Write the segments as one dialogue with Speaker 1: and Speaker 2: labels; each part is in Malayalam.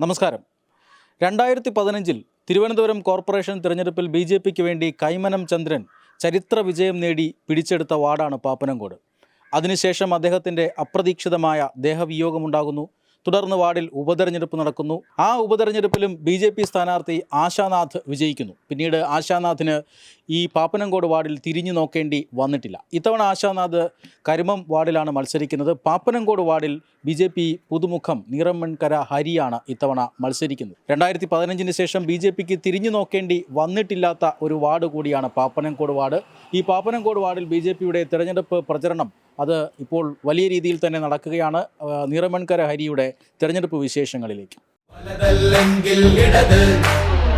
Speaker 1: നമസ്കാരം. രണ്ടായിരത്തി പതിനഞ്ചിൽ തിരുവനന്തപുരം കോർപ്പറേഷൻ തിരഞ്ഞെടുപ്പിൽ ബി ജെ പിക്ക് വേണ്ടി കൈമനം ചന്ദ്രൻ ചരിത്ര വിജയം നേടി പിടിച്ചെടുത്ത വാർഡാണ് പാപ്പനംകോട്. അതിനുശേഷം അദ്ദേഹത്തിന്റെ അപ്രതീക്ഷിതമായ ദേഹവിയോഗമുണ്ടാകുന്നു. തുടർന്ന് വാർഡിൽ ഉപതെരഞ്ഞെടുപ്പ് നടക്കുന്നു. ആ ഉപതെരഞ്ഞെടുപ്പിലും ബി ജെ പി സ്ഥാനാർത്ഥി ആശാനാഥ് വിജയിക്കുന്നു. പിന്നീട് ആശാനാഥിന് ഈ പാപ്പനംകോട് വാർഡിൽ തിരിഞ്ഞു നോക്കേണ്ടി വന്നിട്ടില്ല. ഇത്തവണ ആശാനാഥ് കരിമം വാർഡിലാണ് മത്സരിക്കുന്നത്. പാപ്പനംകോട് വാർഡിൽ ബി ജെ പി പുതുമുഖം നീറമ്മൺകര ഹരിയാണ് ഇത്തവണ മത്സരിക്കുന്നത്. രണ്ടായിരത്തി പതിനഞ്ചിന് ശേഷം ബി ജെ പിക്ക് തിരിഞ്ഞു നോക്കേണ്ടി വന്നിട്ടില്ലാത്ത ഒരു വാർഡ് കൂടിയാണ് പാപ്പനംകോട് വാർഡ്. ഈ പാപ്പനംകോട് വാർഡിൽ ബി ജെ പിയുടെ തിരഞ്ഞെടുപ്പ് പ്രചരണം അത് ഇപ്പോൾ വലിയ രീതിയിൽ തന്നെ നടക്കുകയാണ് നിറമൺകര ഹരിയുടെ തിരഞ്ഞെടുപ്പ് വിശേഷങ്ങളിലേക്ക്.
Speaker 2: വലതല്ലെങ്കിൽ ഇടത്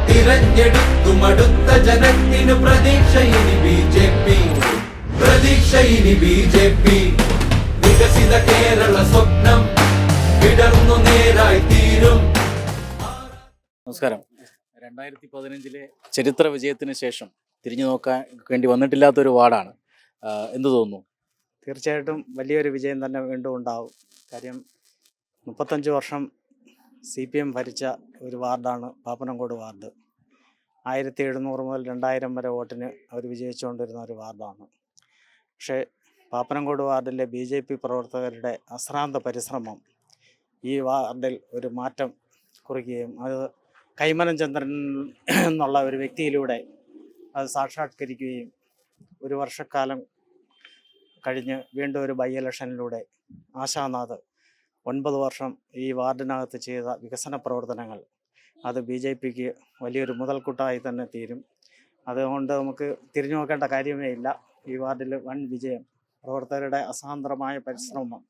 Speaker 2: തിരഞ്ഞെടുക്കും അടുത്ത ജനത്തിനു പ്രതീക്ഷ ഇനി ബി ജെ പി. പ്രതീക്ഷ ഇനി ബി ജെ പി. വികസിത കേരള സ്വപ്നം വിടർന്നു നേരായി തീരും.
Speaker 1: നമസ്കാരം. രണ്ടായിരത്തി പതിനഞ്ചിലെ ചരിത്ര വിജയത്തിന് ശേഷം തിരിഞ്ഞു നോക്കാൻ വേണ്ടി വന്നിട്ടില്ലാത്തൊരു വാർഡാണ്. ആ, എന്ത് തോന്നുന്നു?
Speaker 3: തീർച്ചയായിട്ടും വലിയൊരു വിജയം തന്നെ വീണ്ടും ഉണ്ടാവും. കാര്യം മുപ്പത്തഞ്ച് വർഷം സി പി എം ഭരിച്ച ഒരു വാർഡാണ് പാപ്പനംകോട് വാർഡ്. ആയിരത്തി എഴുന്നൂറ് മുതൽ രണ്ടായിരം വരെ വോട്ടിന് അവർ വിജയിച്ചുകൊണ്ടിരുന്ന ഒരു വാർഡാണ്. പക്ഷേ പാപ്പനംകോട് വാർഡിലെ ബി ജെ പി പ്രവർത്തകരുടെ അശ്രാന്ത പരിശ്രമം ഈ വാർഡിൽ ഒരു മാറ്റം കുറിക്കുകയും അത് കൈമനം ചന്ദ്രൻ എന്നുള്ള ഒരു വ്യക്തിയിലൂടെ അത് സാക്ഷാത്കരിക്കുകയും ഒരു വർഷക്കാലം കഴിഞ്ഞ് വീണ്ടും ഒരു ബൈ ഇലക്ഷനിലൂടെ ആശാനാഥ് ഒൻപത് വർഷം ഈ വാർഡിനകത്ത് ചെയ്ത വികസന പ്രവർത്തനങ്ങൾ. അത് ബി ജെ പിക്ക് വലിയൊരു മുതൽക്കൂട്ടായി തന്നെ തീരും. അതുകൊണ്ട് നമുക്ക് തിരിഞ്ഞു നോക്കേണ്ട കാര്യമേ ഇല്ല. ഈ വാർഡിൽ വൻ വിജയം പ്രവർത്തകരുടെ അസാന്ദ്രമായ പരിശ്രമം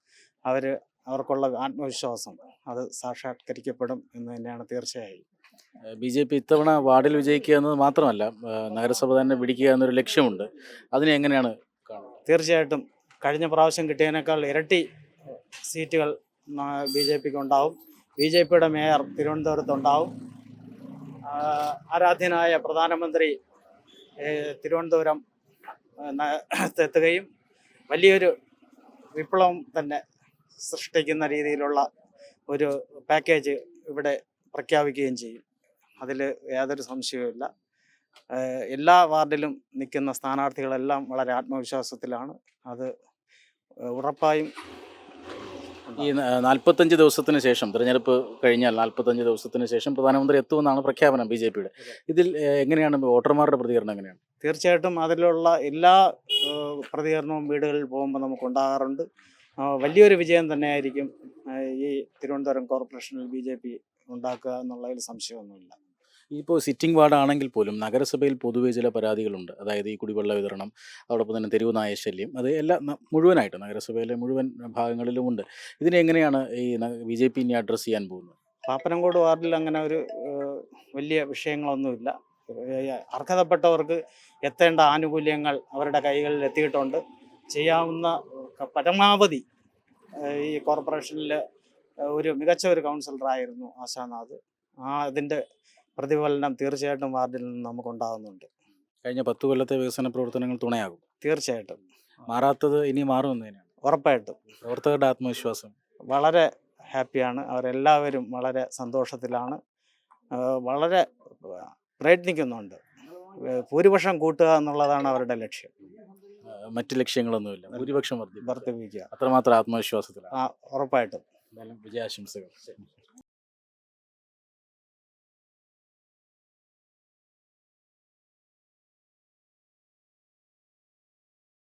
Speaker 3: അവർ അവർക്കുള്ള ആത്മവിശ്വാസം അത് സാക്ഷാത്കരിക്കപ്പെടും എന്ന് തന്നെയാണ് തീർച്ചയായും.
Speaker 1: ബി ജെ പി ഇത്തവണ വാർഡിൽ വിജയിക്കുക എന്നത് മാത്രമല്ല നഗരസഭ തന്നെ പിടിക്കുക എന്നൊരു ലക്ഷ്യമുണ്ട്. അതിനെ എങ്ങനെയാണ് കാണുന്നത്?
Speaker 3: തീർച്ചയായിട്ടും കഴിഞ്ഞ പ്രാവശ്യം കിട്ടിയതിനേക്കാൾ ഇരട്ടി സീറ്റുകൾ ബി ജെ പിക്ക് ഉണ്ടാവും ബി ജെ പിയുടെ മേയർ തിരുവനന്തപുരത്തുണ്ടാവും. ഉണ്ടാവും ആരാധ്യനായ പ്രധാനമന്ത്രി തിരുവനന്തപുരം എത്തുകയും വലിയൊരു വിപ്ലവം തന്നെ സൃഷ്ടിക്കുന്ന രീതിയിലുള്ള ഒരു പാക്കേജ് ഇവിടെ പ്രഖ്യാപിക്കുകയും ചെയ്യും. അതിൽ യാതൊരു സംശയവുമില്ല എല്ലാ വാർഡിലും നിൽക്കുന്ന സ്ഥാനാർത്ഥികളെല്ലാം വളരെ ആത്മവിശ്വാസത്തിലാണ്. അത് ഉറപ്പായും
Speaker 1: ഈ നാൽപ്പത്തഞ്ച് ദിവസത്തിന് ശേഷം തിരഞ്ഞെടുപ്പ് കഴിഞ്ഞാൽ നാൽപ്പത്തഞ്ച് ദിവസത്തിന് ശേഷം പ്രധാനമന്ത്രി എത്തുമെന്നാണ് പ്രഖ്യാപനം ബി ജെ പിയുടെ. ഇതിൽ എങ്ങനെയാണ് വോട്ടർമാരുടെ പ്രതികരണം എങ്ങനെയാണ്?
Speaker 3: തീർച്ചയായിട്ടും അതിലുള്ള എല്ലാ പ്രതികരണവും വീടുകളിൽ പോകുമ്പോൾ നമുക്ക് ഉണ്ടാകാറുണ്ട് വലിയൊരു വിജയം തന്നെയായിരിക്കും ഈ തിരുവനന്തപുരം കോർപ്പറേഷനിൽ ബി ജെ പി ഉണ്ടാക്കുക എന്നുള്ളതിൽ സംശയമൊന്നുമില്ല.
Speaker 1: ഇപ്പോൾ സിറ്റിംഗ് വാർഡാണെങ്കിൽ പോലും നഗരസഭയിൽ പൊതുവെ ചില പരാതികളുണ്ട്. അതായത് ഈ കുടിവെള്ള വിതരണം അതോടൊപ്പം തന്നെ തെരുവ് നായശല്യം അത് എല്ലാ മുഴുവനായിട്ട് നഗരസഭയിലെ മുഴുവൻ ഭാഗങ്ങളിലുമുണ്ട്. ഇതിനെ എങ്ങനെയാണ് ഈ ബി ജെ പി ഇനി അഡ്രസ്സ് ചെയ്യാൻ പോകുന്നത്?
Speaker 3: പാപ്പനംകോട് വാർഡിൽ അങ്ങനെ ഒരു വലിയ വിഷയങ്ങളൊന്നുമില്ല. അർഹതപ്പെട്ടവർക്ക് എത്തേണ്ട ആനുകൂല്യങ്ങൾ അവരുടെ കൈകളിൽ എത്തിയിട്ടുണ്ട്. ചെയ്യാവുന്ന പരമാവധി ഈ കോർപ്പറേഷനിൽ ഒരു മികച്ച ഒരു കൗൺസിലറായിരുന്നു ആശാനാഥ്. ആ അതിന്റെ പ്രതിഫലനം തീർച്ചയായിട്ടും വാർഡിൽ നിന്ന് നമുക്ക് നമുക്കുണ്ടാകുന്നുണ്ട്
Speaker 1: കഴിഞ്ഞ പത്ത് കൊല്ലത്തെ വികസന പ്രവർത്തനങ്ങൾ തുണയാകും.
Speaker 3: തീർച്ചയായിട്ടും.
Speaker 1: മാറാത്തത് ഇനി മാറുമെന്നതിനാണ്
Speaker 3: ഉറപ്പായിട്ടും.
Speaker 1: പ്രവർത്തകരുടെ ആത്മവിശ്വാസം.
Speaker 3: വളരെ ഹാപ്പിയാണ്. അവരെല്ലാവരും വളരെ സന്തോഷത്തിലാണ്. വളരെ പ്രയത്നിക്കുന്നുണ്ട്. ഭൂരിപക്ഷം കൂട്ടുക എന്നുള്ളതാണ് അവരുടെ ലക്ഷ്യം.
Speaker 1: മറ്റ് ലക്ഷ്യങ്ങളൊന്നുമില്ല. ഭൂരിപക്ഷം
Speaker 3: വർദ്ധിപ്പിക്കുക.
Speaker 1: അത്രമാത്രം ആത്മവിശ്വാസത്തിലാണ്.
Speaker 3: ആ ഉറപ്പായിട്ടും.
Speaker 1: വിജയാശംസകൾ.